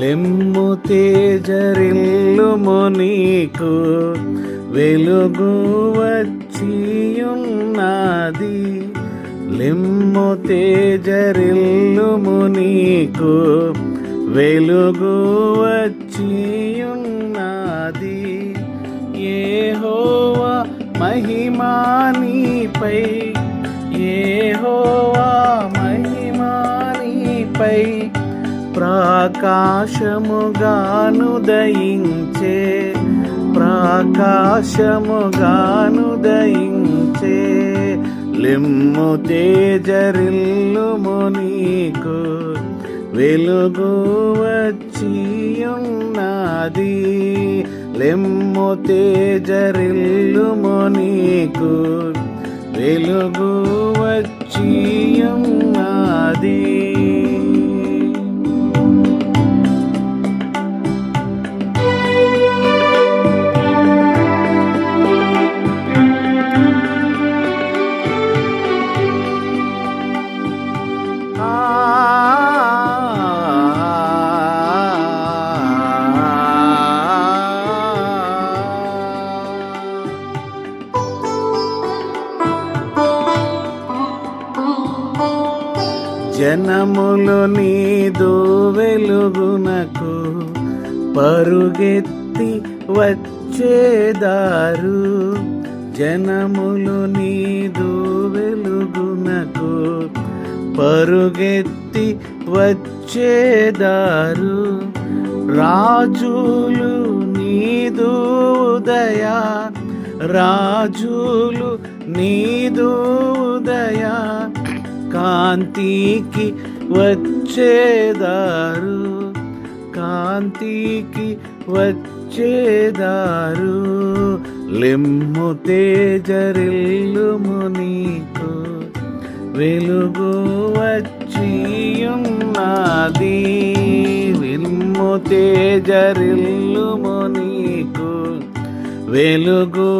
లెమ్ము తేజరిల్లుము నీకు వెలుగు వచ్చియున్నది. లిమ్ము తేజరిల్లుము నీకు వెలుగు వచ్చియున్నది. ఏహోవా మహిమానిపై ఏహోవా మహిమానిపై ప్రకాశముగాను దయించే ప్రకాశముగాను దయించే లిమ్ము తేజరిల్లుము నీకు. వెలుగు వచ్చియున్నది లెమ్ము తేజరిల్లుము నీకు. వెలుగు వచ్చియున్నది జనములు నీదు వెలుగునకు పరుగెత్తి వచ్చేదారు. జనములు నీదు వెలుగునకు పరుగెత్తి వచ్చేదారు. రాజులు నీదు ఉదయా రాజులు నీదు ఉదయా. కాంతికి వచ్చేదారు. కాంతికి వచ్చేదారు. లిమ్ము తేజరిల్లుము నీకు వెలుగు వచ్చియున్నది. విల్ము తేజరిల్లుము నీకు వెలుగు